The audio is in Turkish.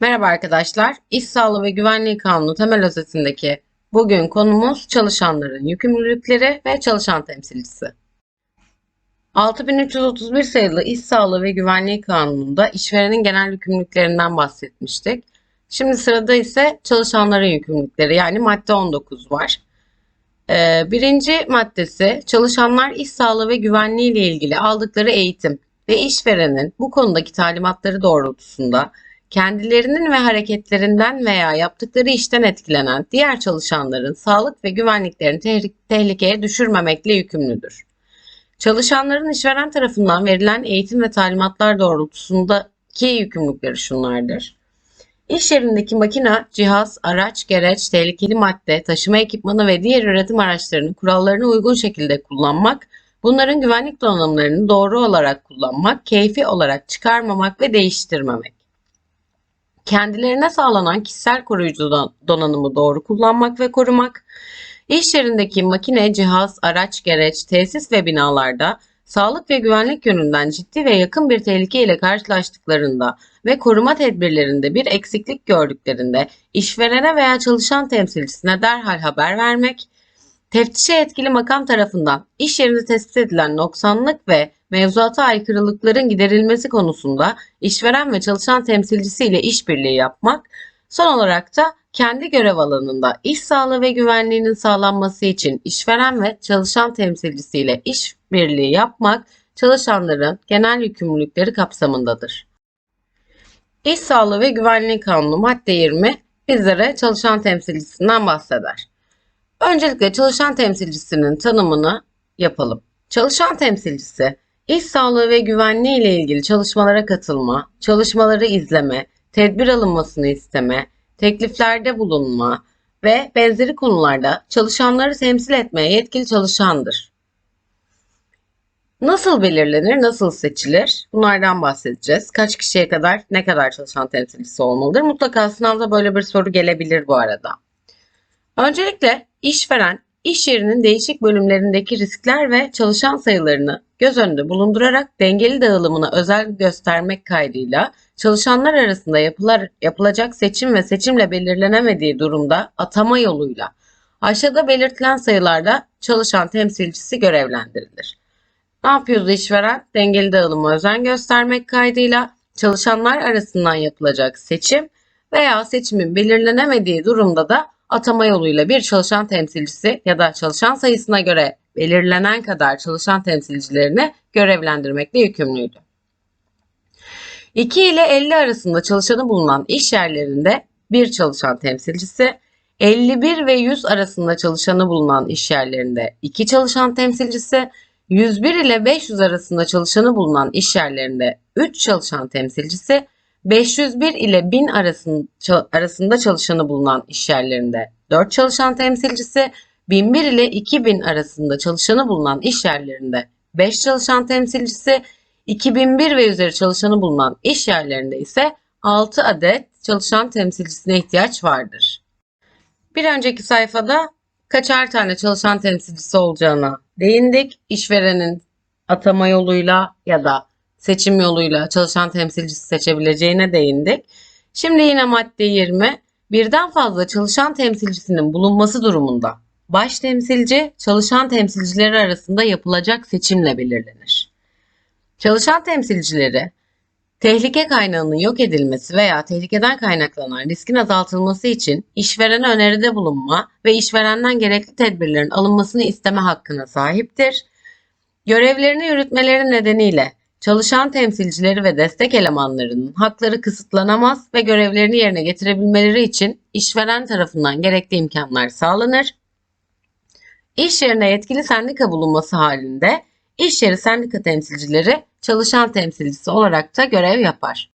Merhaba arkadaşlar. İş Sağlığı ve Güvenliği Kanunu temel özetindeki bugün konumuz çalışanların yükümlülükleri ve çalışan temsilcisi. 6331 sayılı İş Sağlığı ve Güvenliği Kanunu'nda işverenin genel yükümlülüklerinden bahsetmiştik. Şimdi sırada ise çalışanların yükümlülükleri yani madde 19 var. Ee, birinci maddesi çalışanlar iş sağlığı ve güvenliği ile ilgili aldıkları eğitim ve işverenin bu konudaki talimatları doğrultusunda kendilerinin ve hareketlerinden veya yaptıkları işten etkilenen diğer çalışanların sağlık ve güvenliklerini tehlik- tehlikeye düşürmemekle yükümlüdür. Çalışanların işveren tarafından verilen eğitim ve talimatlar doğrultusundaki yükümlülükleri şunlardır. İş yerindeki makina, cihaz, araç, gereç, tehlikeli madde, taşıma ekipmanı ve diğer üretim araçlarını kurallarına uygun şekilde kullanmak, bunların güvenlik donanımlarını doğru olarak kullanmak, keyfi olarak çıkarmamak ve değiştirmemek. Kendilerine sağlanan kişisel koruyucu don- donanımı doğru kullanmak ve korumak, iş yerindeki makine, cihaz, araç, gereç, tesis ve binalarda sağlık ve güvenlik yönünden ciddi ve yakın bir tehlike ile karşılaştıklarında ve koruma tedbirlerinde bir eksiklik gördüklerinde işverene veya çalışan temsilcisine derhal haber vermek, teftişe yetkili makam tarafından iş yerinde tespit edilen noksanlık ve mevzuata aykırılıkların giderilmesi konusunda işveren ve çalışan temsilcisi ile işbirliği yapmak, son olarak da kendi görev alanında iş sağlığı ve güvenliğinin sağlanması için işveren ve çalışan temsilcisiyle işbirliği yapmak çalışanların genel yükümlülükleri kapsamındadır. İş Sağlığı ve Güvenliği Kanunu madde 20 bizlere çalışan temsilcisinden bahseder. Öncelikle çalışan temsilcisinin tanımını yapalım. Çalışan temsilcisi, iş sağlığı ve güvenliği ile ilgili çalışmalara katılma, çalışmaları izleme, tedbir alınmasını isteme, tekliflerde bulunma ve benzeri konularda çalışanları temsil etmeye yetkili çalışandır. Nasıl belirlenir, nasıl seçilir? Bunlardan bahsedeceğiz. Kaç kişiye kadar, ne kadar çalışan temsilcisi olmalıdır? Mutlaka sınavda böyle bir soru gelebilir bu arada. Öncelikle işveren, iş yerinin değişik bölümlerindeki riskler ve çalışan sayılarını göz önünde bulundurarak dengeli dağılımına özel göstermek kaydıyla çalışanlar arasında yapılar, yapılacak seçim ve seçimle belirlenemediği durumda atama yoluyla aşağıda belirtilen sayılarda çalışan temsilcisi görevlendirilir. Ne yapıyordu işveren? Dengeli dağılıma özen göstermek kaydıyla çalışanlar arasından yapılacak seçim veya seçimin belirlenemediği durumda da atama yoluyla bir çalışan temsilcisi ya da çalışan sayısına göre belirlenen kadar çalışan temsilcilerini görevlendirmekle yükümlüydü. 2 ile 50 arasında çalışanı bulunan iş yerlerinde bir çalışan temsilcisi, 51 ve 100 arasında çalışanı bulunan iş yerlerinde 2 çalışan temsilcisi, 101 ile 500 arasında çalışanı bulunan iş yerlerinde 3 çalışan temsilcisi, 501 ile 1000 arasında, çalışanı bulunan iş yerlerinde 4 çalışan temsilcisi, 1001 ile 2000 arasında çalışanı bulunan iş yerlerinde 5 çalışan temsilcisi, 2001 ve üzeri çalışanı bulunan iş yerlerinde ise 6 adet çalışan temsilcisine ihtiyaç vardır. Bir önceki sayfada kaçar tane çalışan temsilcisi olacağına değindik. İşverenin atama yoluyla ya da seçim yoluyla çalışan temsilcisi seçebileceğine değindik. Şimdi yine madde 20. Birden fazla çalışan temsilcisinin bulunması durumunda baş temsilci çalışan temsilcileri arasında yapılacak seçimle belirlenir. Çalışan temsilcileri tehlike kaynağının yok edilmesi veya tehlikeden kaynaklanan riskin azaltılması için işverene öneride bulunma ve işverenden gerekli tedbirlerin alınmasını isteme hakkına sahiptir. Görevlerini yürütmeleri nedeniyle çalışan temsilcileri ve destek elemanlarının hakları kısıtlanamaz ve görevlerini yerine getirebilmeleri için işveren tarafından gerekli imkanlar sağlanır. İş yerine yetkili sendika bulunması halinde iş yeri sendika temsilcileri çalışan temsilcisi olarak da görev yapar.